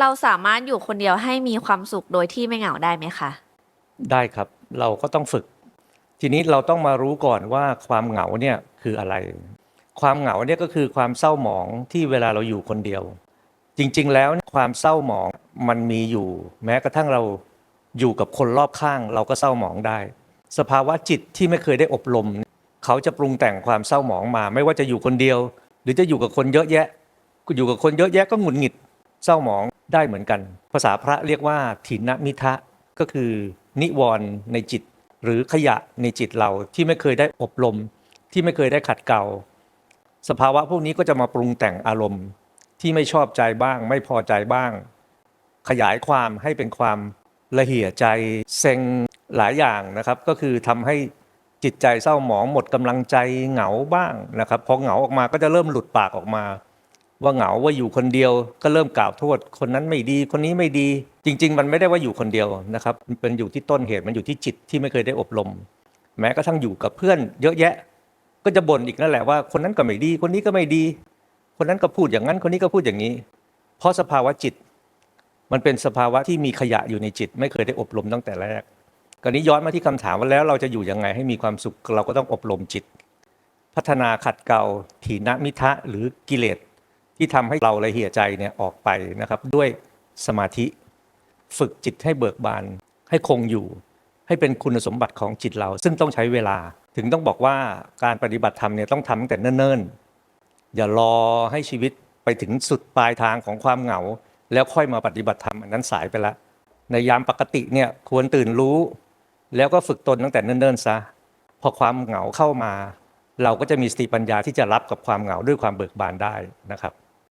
เราสามารถอยู่คนเดียวให้มีความสุขโดยที่ไม่เหงาได้ไหมคะ ได้ครับเราก็ต้องฝึก ทีนี้เราต้องมารู้ก่อนว่าความเหงาเนี่ยคืออะไร ความเหงาเนี่ยก็คือความเศร้าหมองที่เวลาเราอยู่คนเดียว จริงๆแล้วความเศร้าหมองมันมีอยู่ แม้กระทั่งเราอยู่กับคนรอบข้าง เราก็เศร้าหมองได้ สภาวะจิตที่ไม่เคยได้อบรมเขาจะปรุงแต่งความเศร้าหมองมา ไม่ว่าจะอยู่คนเดียว หรือจะอยู่กับคนเยอะแยะอยู่กับคนเยอะแยะก็หงุดหงิดเศร้าหมอง ได้เหมือนกัน ภาษาพระเรียกว่าถินมิทะก็คือนิวรณ์ในจิต หรือขยะในจิตเราที่ไม่เคยได้อบรม ที่ไม่เคยได้ขัดเกลาสภาวะพวกนี้ก็จะมาปรุงแต่งอารมณ์ที่ไม่ชอบใจบ้าง ไม่พอใจบ้าง ขยายความให้เป็นความละเหี่ยใจเซ็งหลายอย่างนะครับ ก็คือทำให้จิตใจเศร้าหมองหมดกำลังใจเหงาบ้างนะครับพอเหงาออกมาก็จะเริ่มหลุดปากออกมา ว่าเหงาว่าอยู่คนเดียวก็เริ่มกล่าวโทษ คนนั้นไม่ดีคนนี้ไม่ดี จริง ๆ มันไม่ได้ว่าอยู่คนเดียวนะครับมันเป็นอยู่ที่ต้นเหตุมันอยู่ที่จิตที่ไม่เคยได้อบรม แม้กระทั่งอยู่กับเพื่อน เยอะแยะ ก็จะบ่นอีกนั่นแหละว่าคนนั้นก็ไม่ดี คนนี้ก็ไม่ดี คนนั้นก็พูดอย่างนั้นคนนี้ก็พูดอย่างนี้ เพราะสภาวะจิต มันเป็นสภาวะที่มีขยะอยู่ในจิต ไม่เคยได้อบรมตั้งแต่แรกกรณีย้อนมาที่คำถามว่าแล้วเราจะอยู่ยังไงให้มีความสุขเราก็ต้องอบรมจิต พัฒนาขัดเกลาถีนมิทะหรือกิเลส ที่ทำให้เราละเหี่ยใจเนี่ยออกไปนะครับ ด้วยสมาธิฝึกจิตให้เบิกบาน ให้คงอยู่ ให้เป็นคุณสมบัติของจิตเรา ซึ่งต้องใช้เวลา ถึงต้องบอกว่าการปฏิบัติธรรมเนี่ยต้องทำตั้งแต่เนิ่นๆ อย่ารอให้ชีวิตไปถึงสุดปลายทางของความเหงา แล้วค่อยมาปฏิบัติธรรมอันนั้นสายไปละ ในยามปกติเนี่ยควรตื่นรู้ แล้วก็ฝึกตนตั้งแต่เนิ่นๆซะพอความเหงาเข้ามา เราก็จะมีสติปัญญาที่จะรับกับความเหงาด้วยความเบิกบานได้นะครับ